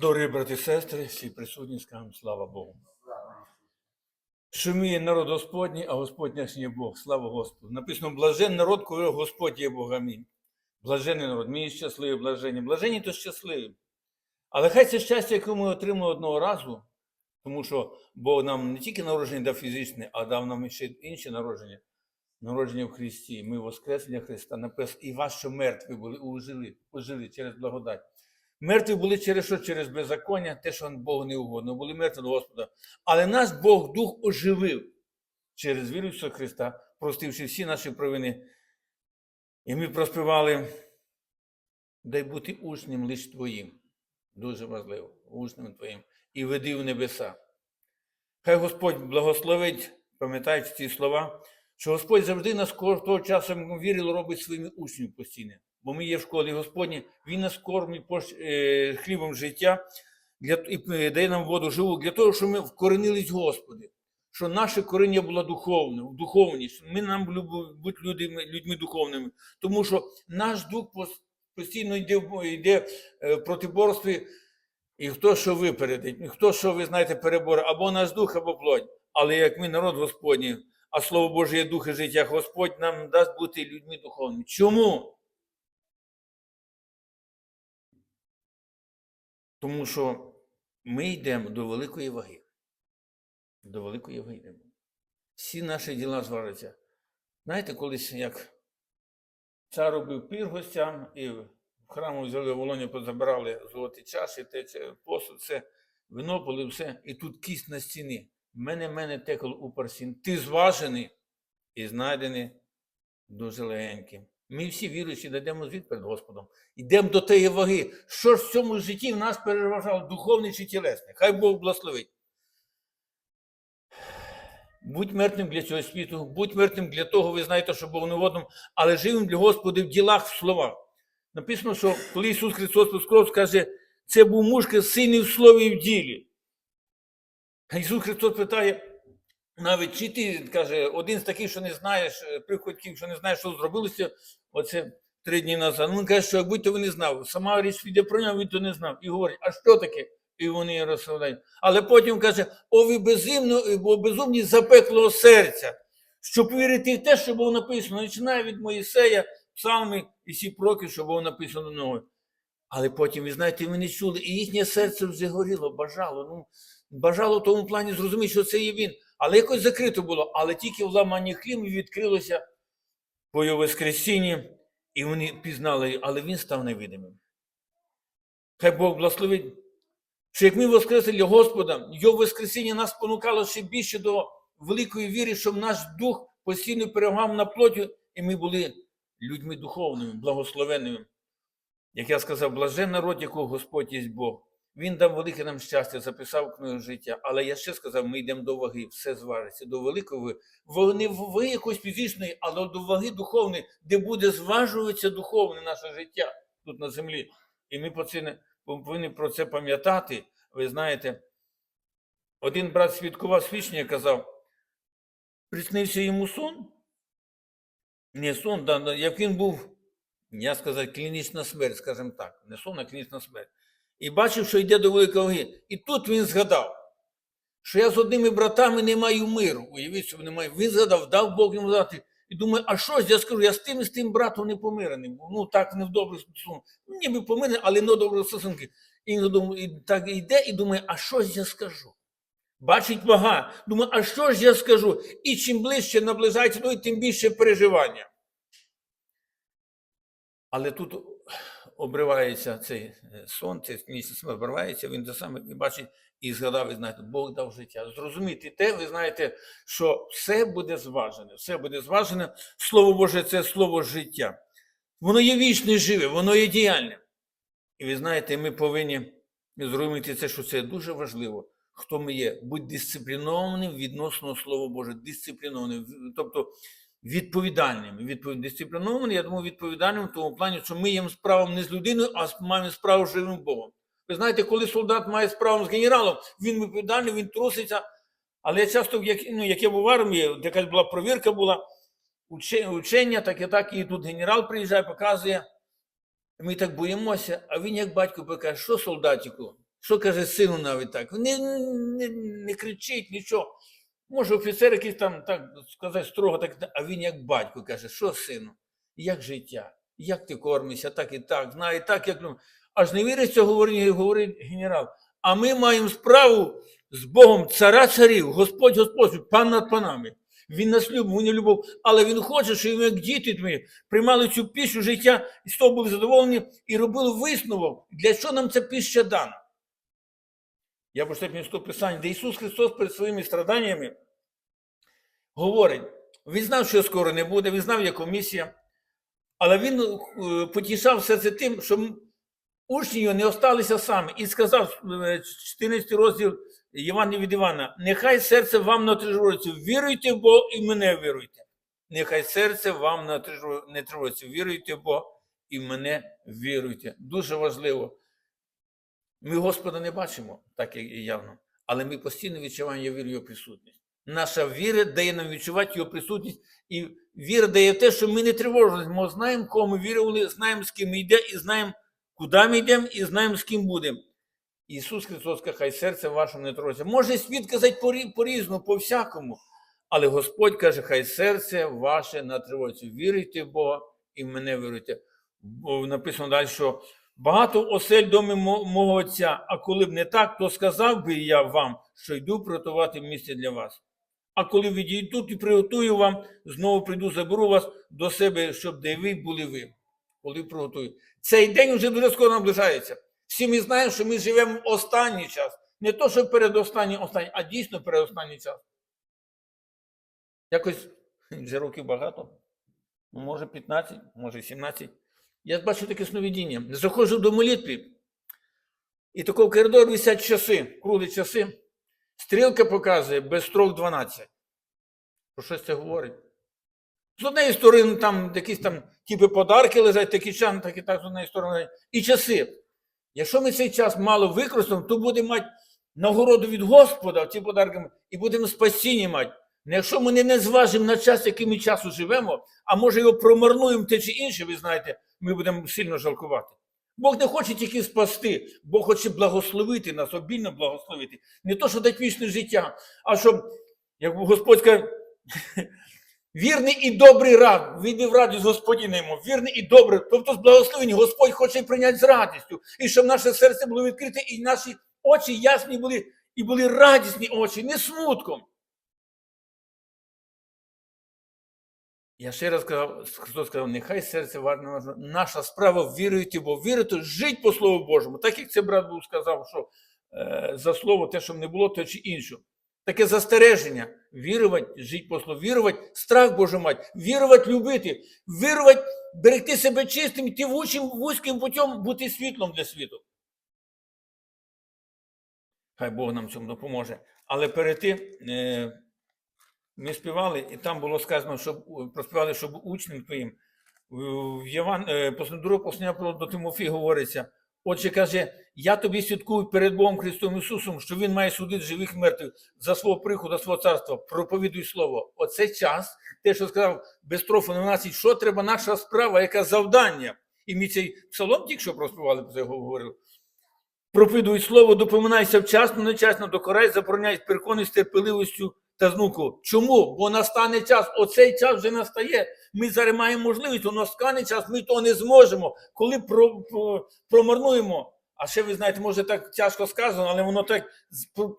Дорогі брати і сестри, всі присутні, скажемо слава Богу. Шуміє народ Господній, а Господь наш Бог. Слава Господу. Написано, блажен народ, коли Господь є Бог. Амінь. Блажений народ, мій щасливий, блажені. Блажені то щасливі. Але хай це щастя, яке ми отримали одного разу, тому що Бог нам не тільки народження дав фізичне, а дав нам ще інші народження. Народження в Христі. Ми Воскреслення Христа написано, і вас, що мертві були, ожили, ожили через благодать. Мертві були через що? Через беззаконня, те, що Богу не угодно. Були мертві до Господа. Але нас Бог Дух оживив через віру Ісуса Христа, простивши всі наші провини. І ми проспівали, дай бути учнем лиш Твоїм. Дуже важливо, учнем Твоїм. І веди в небеса. Хай Господь благословить, пам'ятаючи ці слова, що Господь завжди нас кожного часу вірили, робить своїми учнями постійно. Бо ми є в школі Господні, Він нас кормить е, хлібом життя для, і е, дає нам воду живу для того, щоб ми вкоренились Господи. Що наше коріння було духовне, духовні, що ми нам бути людьми, людьми духовними. Тому що наш дух постійно йде, йде е, в протиборстві, і хто що випередить, і хто що, ви знаєте, перебори, або наш дух, або плоть. Але як ми народ Господній, а Слово Боже є дух і життя, Господь нам дасть бути людьми духовними. Чому? Тому що ми йдемо до великої ваги. До великої ваги йдемо. Всі наші діла зважаться. Знаєте, колись як цар робив пір гостям, і в храму взяли волоні, позабирали золоті чаші, те, це, посуд, все, вино пили, все, і тут кість на стіні. Мене, мене текло у парсін. Ти зважений і знайдений дуже легеньким. Ми всі віруючі дадемо звіт перед Господом. Йдемо до тієї ваги. Що ж в цьому житті в нас переважало, духовне чи тілесне? Хай Бог благословить. Будь мертвим для цього світу, будь мертвим для того, ви знаєте, що Бог не водом, але живим для Господа в ділах, в словах. Написано, що коли Ісус Христос поскров, скаже, це був мужка сильний в слові і в ділі. А Ісус Христос питає, навіть чи ти каже, один з таких, що не знаєш, е, приходьків, що не знаєш, що зробилося, оце три дні назад. Він каже, що як будь-то ви не знав. Сама річ піде про нього, він то не знав. І говорить, а що таке? І вони розповідають. Але потім каже: о, ви безумно, бо безумні запеклого серця, щоб вірити в те, що було написано, починає від Моїсея, псалми і всі проки, що було написано мною. Але потім, ви знаєте, ви не чули, і їхнє серце вже горіло, бажало. Ну, бажало в тому плані зрозуміти, що це є він. Але якось закрито було. Але тільки в ламанні хліб відкрилося по його воскресінні, і вони пізнали, але він став невидимим. Хай Бог благословить, що як ми воскресли Господа, його воскресіння нас спонукало ще більше до великої віри, щоб наш дух постійно перемагав на плоті, і ми були людьми духовними, благословенними. Як я сказав, блажен народ, якого Господь є Бог. Він дав велике нам щастя, записав книгу життя. Але я ще сказав, ми йдемо до ваги, все зважиться, до великої ваги. Во- Не ваги якоїсь фізичної, але до ваги духовної, де буде зважуватися духовне наше життя тут на землі. І ми по повинні про це пам'ятати. Ви знаєте, один брат свідкував свідчення, казав, приснився йому сон. Не сон, як він був, я сказав, клінічна смерть, скажімо так, не сон, а клінічна смерть. І бачив, що йде до великої ваги. І тут він згадав, що я з одними братами не маю миру. Уявіть, що не маю. Він згадав, дав Бог йому дати. І думаю, а що ж я скажу? Я з тим і з тим братом не помирений. був. Ну так не в добрих стосунках. Ну, ніби помирений, але не в добрих стосунках. І, він думає, і так йде і думає, а що ж я скажу? Бачить вага. Думає, а що ж я скажу? І чим ближче наближається, ну і тим більше переживання. Але тут обривається цей е, сон, цей місяць обривається, він те саме і бачить і згадав, ви знаєте, Бог дав життя. Зрозуміти те, ви знаєте, що все буде зважене, все буде зважене. Слово Боже, це слово життя. Воно є вічне живе, воно є діяльне. І ви знаєте, ми повинні зрозуміти це, що це дуже важливо. Хто ми є? Будь дисциплінованим відносно Слова Боже, дисциплінованим, тобто відповідальним. Відповідь дисциплінованим, я думаю, відповідальним в тому плані, що ми маємо справу не з людиною, а маємо справу з живим Богом. Ви знаєте, коли солдат має справу з генералом, він відповідальний, він труситься. Але я часто, як, ну, як я був в армії, якась була провірка була, учення, так і так, і тут генерал приїжджає, показує. Ми так боїмося, а він, як батько, каже, що солдатику? Що каже сину навіть так? Не, не, не кричить, нічого. Може, офіцер якийсь там так сказати строго, так, а він як батько каже, що сину, як життя, як ти кормишся, так і так, знає, так, як. ну». Аж не віриться, говорить, говорить генерал. А ми маємо справу з Богом цара царів, Господь Господь, пан над панами. Він нас любив, він не любив, але він хоче, щоб ми, як діти твої, приймали цю піщу життя і з того були задоволені і робили висновок, для чого нам ця піща дана. Я прочитав місто Писання, де Ісус Христос перед своїми страданнями говорить, він знав, що скоро не буде, він знав, яка місія, але він е, потішав серце тим, що учні його не осталися самі. І сказав, е, 14 розділ Євангелія від Івана, нехай серце вам не тривожиться, віруйте в Бога і мене віруйте. Нехай серце вам не тривожиться, віруйте в Бога і мене віруйте. Дуже важливо. Ми Господа не бачимо, так і явно, але ми постійно відчуваємо я вірю його присутність. Наша віра дає нам відчувати його присутність, і віра дає те, що ми не тривожилися. Ми знаємо, кого ми вірували, знаємо, з ким ми йдемо, і знаємо, куди ми йдемо, і знаємо, з ким будемо. Ісус Христос, хай серце вашому не тривожиться. Може світ казати по- по-різному, по-всякому, але Господь каже, хай серце ваше не тривожиться. Віруйте в Бога і в мене віруйте. Бо написано далі, що багато осель домі мо- мого отця, а коли б не так, то сказав би я вам, що йду приготувати місце для вас. А коли відійду і приготую вам, знову прийду, заберу вас до себе, щоб де ви були ви. Коли приготую. Цей день вже дуже скоро наближається. Всі ми знаємо, що ми живемо в останній час. Не то, що передостанній, останній, а дійсно передостанній час. Якось вже років багато, ну, може 15, може 17. Я бачу таке сновидіння. Заходжу до молитви, і тако в коридор висять часи, круглі часи. Стрілка показує без строк 12. Про щось це говорить? З однієї сторони там якісь там типи подарки лежать, такі чан, так і так з однієї сторони. І часи. Якщо ми цей час мало використаємо, то будемо мати нагороду від Господа ці подарками і будемо спасіння мати. Ну, Якщо ми не зважимо на час, який ми часу живемо, а може його промарнуємо те чи інше, ви знаєте, ми будемо сильно жалкувати. Бог не хоче тільки спасти, Бог хоче благословити нас, обільно благословити. Не то, що дати вічне життя, а щоб, як Господь каже, вірний і добрий раб, віддав радість Господіна йому, вірний і добрий, тобто з благословення Господь хоче прийняти з радістю, і щоб наше серце було відкрите, і наші очі ясні були, і були радісні очі, не смутком. Я ще раз сказав, Христос сказав, нехай серце варне наша справа віруйте, бо вірити, жить по Слову Божому. Так як це брат був сказав, що е, за слово те, що не було, то чи інше. Таке застереження. Вірувати, жити по слову, вірувати, страх Божий мати, вірувати, любити, вірувати, берегти себе чистим, йти вузьким, вузьким путем, бути світлом для світу. Хай Бог нам цьому допоможе. Але перед тим е, ми співали, і там було сказано, щоб проспівали, щоб учнем твоїм. В Єван, е, друге послання до Тимофія говориться. Отже, каже, я тобі свідкую перед Богом Христом Ісусом, що Він має судити живих мертвих за свого приходу, свого царства. Проповідуй слово. Оце час, те, що сказав без трофу на нас, що треба наша справа, яке завдання. І ми цей псалом тільки що проспівали, про це говорили. Проповідуй слово, допоминайся вчасно, нечасно, докорай, забороняй, переконуй з терпеливістю та знуку. Чому? Бо настане час, оцей час вже настає. Ми зараз маємо можливість, у настане час, ми того не зможемо. Коли про, про, промарнуємо, а ще ви знаєте, може так тяжко сказано, але воно так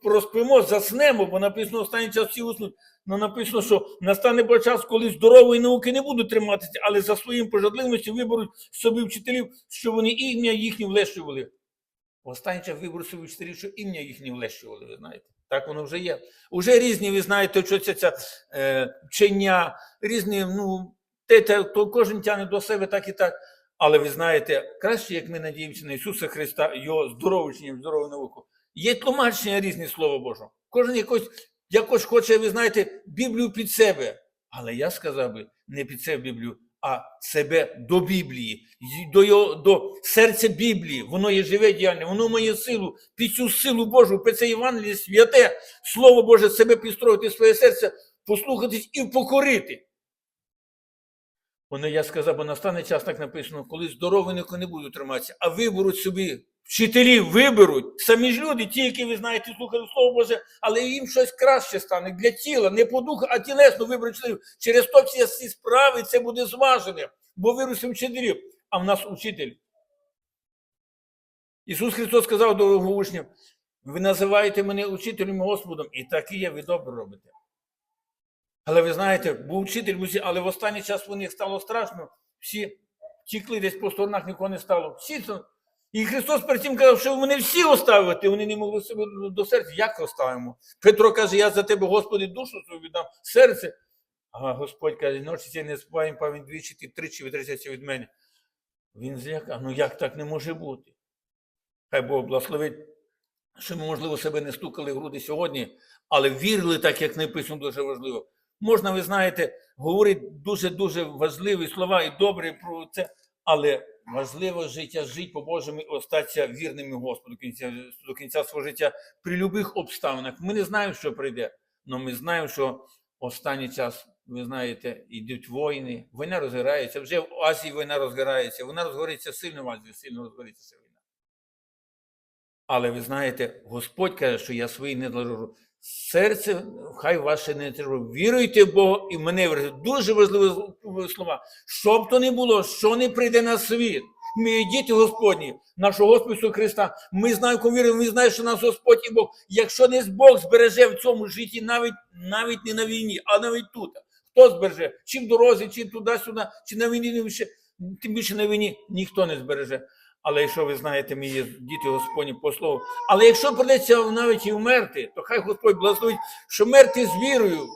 проспимо, заснемо, бо написано останній час всі уснуть. Ну написано, що настане бо час, коли здорової науки не будуть триматися, але за своїм пожадливістю виберуть собі вчителів, що вони ім'я їхні влещували. Останній час виберуть собі вчителів, що ім'я їхні влещували, ви знаєте. Так воно вже є. Уже різні, ви знаєте, що це ця е, вчення, різні, ну, те, те, то кожен тягне до себе так і так. Але ви знаєте, краще, як ми надіємося на Ісуса Христа, Його здоровичення, здорову науку. Є тлумачення різні Слова Божого. Кожен якось, якось хоче, ви знаєте, Біблію під себе. Але я сказав би, не під себе Біблію, а себе до Біблії, до, його, до серця Біблії. Воно є живе діяльне, воно має силу, під цю силу Божу, під це Євангеліє святе, Слово Боже, себе підстроїти своє серце, послухатись і покорити. Вони, я сказав, бо настане час так написано, коли здорові не будуть триматися, а виберуть собі вчителів виберуть, самі ж люди, ті, які ви знаєте, слухали Слово Боже, але їм щось краще стане для тіла, не по духу, а тілесно виберуть вчителів. Через то всі справи це буде зважене, бо вирусимо вчителів, а в нас учитель. Ісус Христос сказав до учнів, ви називаєте мене учителем і Господом, і так і є, ви добре робите. Але ви знаєте, був вчитель, але в останній час у них стало страшно. Всі тікли десь по сторонах, нікого не стало. Всі. І Христос перед цим казав, що вони всі оставити, вони не могли себе до серця. Як оставимо? Петро каже, я за тебе, Господи, душу свою віддам, серце. А Господь каже, ночі ця не спаєм, пам'ять двічі, ти тричі відречеться від мене. Він злякав, ну як так не може бути? Хай Бог благословить, що ми, можливо, себе не стукали в груди сьогодні, але вірили так, як написано, дуже важливо. Можна, ви знаєте, говорити дуже-дуже важливі слова і добрі про це, але важливо життя жити по Божому і остатися вірними Господу до кінця, до кінця свого життя при будь-яких обставинах. Ми не знаємо, що прийде, але ми знаємо, що останній час, ви знаєте, йдуть війни, війна розгорається. Вже в Азії війна розгорається. Вона розгориться сильно в Азії, сильно розгориться війна. Але ви знаєте, Господь каже, що я свої не. Серце хай ваше не тривожить. Віруйте в Бога і мене вірите. Дуже важливі слова. Що б то не було, що не прийде на світ. Ми діти Господні, нашого Господа Ісуса Христа. Ми знаємо, кому віримо, ми знаємо, що нас Господь і Бог. Якщо не Бог збереже в цьому житті, навіть, навіть не на війні, а навіть тут. Хто збереже? Чи в дорозі, чи туди-сюди, чи на війні, тим більше на війні ніхто не збереже. Але якщо ви знаєте, є діти Господні по слову. Але якщо придеться навіть і вмерти, то хай Господь благословить, що мерти з вірою.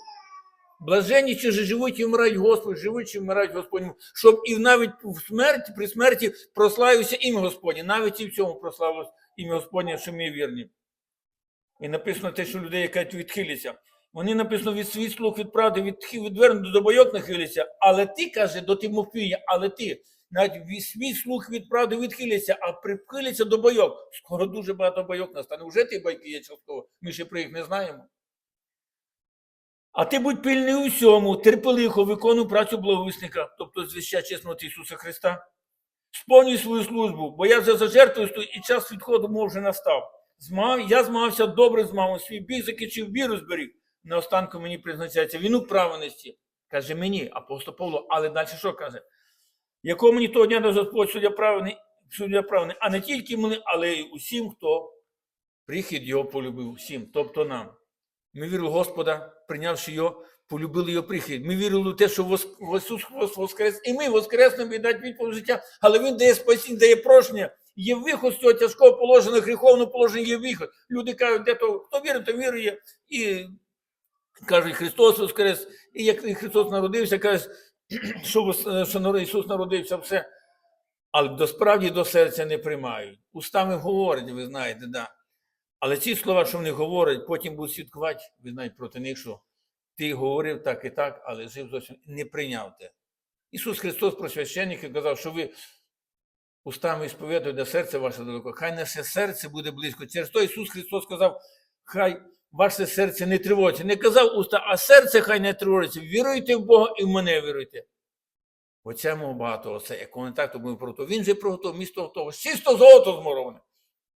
Блаженні, чи живуть і вмирають Господь, живуть чи вмирають Господнім, щоб і навіть в смерті, при смерті прославився ім'я Господнє, навіть і в цьому прославилось ім'я Господнє, що ми вірні. І написано те, що людей, які відхиляться. Вони написано від свій слух від правди, від, відвернуто до бойок нахиляться. Але ти каже до Тимофія, але ти навіть свій слух від правди відхиляться, а прихиляться до бойок. Скоро дуже багато бойок настане. Уже ті байки є частково, ми ще про їх не знаємо. А ти будь пильний у всьому, терпелихо, виконуй працю благовісника, тобто звіща чесноти Ісуса Христа. Сповнюй свою службу, бо я вже за жертвою стою, і час відходу мов вже настав. Змаг, я змагався добре з мамою, свій біг закінчив віру зберіг. На останку мені призначається віну праведності. Каже мені, апостол Павло, але далі що каже? Якого мені того дня дасть Господь суддя праведний, суддя праведний, а не тільки мені, але й усім, хто прихід його полюбив, всім, тобто нам. Ми вірили в Господа, прийнявши його, полюбили його прихід. Ми вірили в те, що Ісус Христос воскрес, і ми воскреснемо і дати відповідь життя, але Він дає спасіння, дає прощення. Є виход з цього тяжкого положення, гріховного положення є виход. Люди кажуть, де то хто вірить, то вірує. І кажуть, Христос воскрес. І як Христос народився, каже, що, що Ісус народився, все. Але до справді до серця не приймають. Устами говорять, ви знаєте, да. Але ці слова, що вони говорять, потім будуть свідкувати, ви знаєте, проти них, що ти говорив так і так, але жив зовсім не прийняв те. Ісус Христос про священників казав, що ви устами сповідуєте, де серце ваше далеко. Хай наше серце буде близько. Через то Ісус Христос сказав, хай ваше серце не тривожиться. Не казав уста, а серце хай не тривожиться. Віруйте в Бога і в мене віруйте. В цьому багато оце, як вони так то був приготував. Він же приготував місто готове. Чисто золото змороване.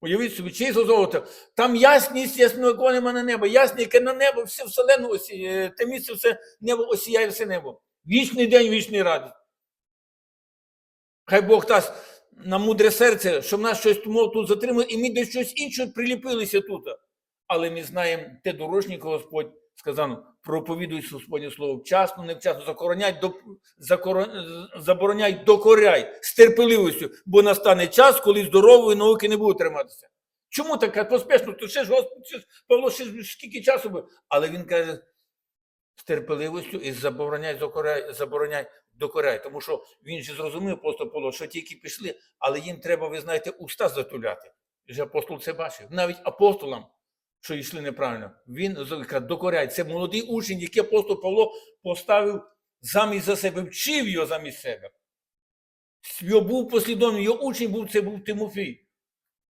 Уявіть собі, чисто золото. Там ясність, ясного нема на небо, ясне, яке на небо, все вселену осіяє, те місце все небо осіяє все небо. Вічний день, вічний радість. Хай Бог дасть нам мудре серце, щоб нас щось тут затримало, і ми до щось іншого приліпилися тут. Але ми знаємо те дорожнє, Господь сказано, проповідуй Господнє слово вчасно, невчасно, закороняй, до, закоро- забороняй, докоряй з терпеливістю, бо настане час, коли здорової науки не буде триматися. Чому таке поспішно? То ще ж Господь, ще Павло, ще скільки часу буде? Але він каже, з терпеливістю і забороняй, докоряй, забороняй, докоряй. Тому що він же зрозумів, апостол Павло, що тільки пішли, але їм треба, ви знаєте, уста затуляти. І апостол це бачив. Навіть апостолам, що йшли неправильно, він каже, докоряй. Це молодий учень, який апостол Павло поставив замість за себе, вчив його замість себе. Його був послідовним, його учень був, це був Тимофій.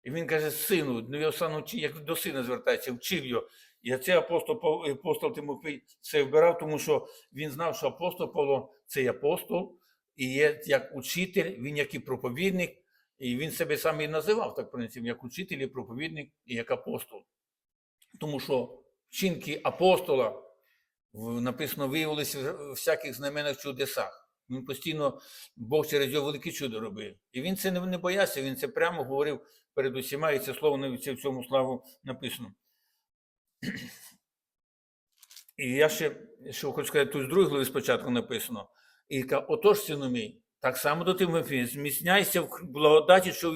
І він каже, сину, ну я сам як до сина звертається, вчив його. І цей апостол, апостол Тимофій це вбирав, тому що він знав, що апостол Павло це апостол, і є як учитель, він як і проповідник, І він себе сам і називав, так, принципі, як учитель, і проповідник і як апостол. Тому що вчинки апостола написано виявилися в всяких знаменах чудесах. Він постійно, Бог через його великі чудо робив. І він це не, боявся, він це прямо говорив перед усіма, і це слово в цьому славу написано. І я ще, що хочу сказати, тут з другої глави спочатку написано. І каже, отож, сину мій, так само до Тимофія, зміцняйся в благодаті, що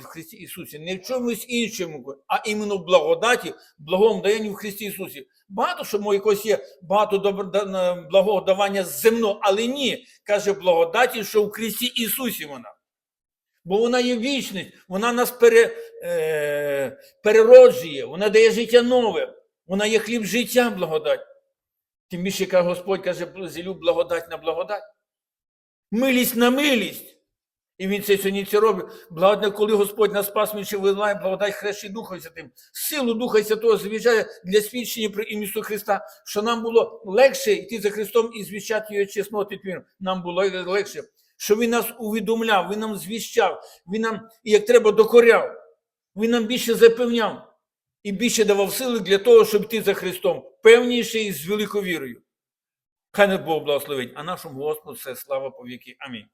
в Христі Ісусі, не в чомусь іншому, а іменно в благодаті, благому даянні в Христі Ісусі. Багато що якось є багато благого давання земно, але ні, каже благодаті, що в Христі Ісусі вона. Бо вона є вічність, вона нас пере, е, перероджує, вона дає життя нове, вона є хліб життя, благодать. Тим більше, як Господь каже, зілю благодать на благодать. Милість на милість. І він це сьогодні це робить. Благодать, коли Господь нас спас, він ще виливає благодать хрещі Духа Святим. Силу Духа Святого звіщає для свідчення про ім'я Христа, що нам було легше йти за Христом і звіщати його чесноти твір. Нам було легше, що Він нас увідомляв, Він нам звіщав, Він нам, як треба, докоряв. Він нам більше запевняв і більше давав сили для того, щоб йти за Христом, певніше і з великою вірою. Хай не Бог благословить, а нашому Господу все слава по віки. Амінь.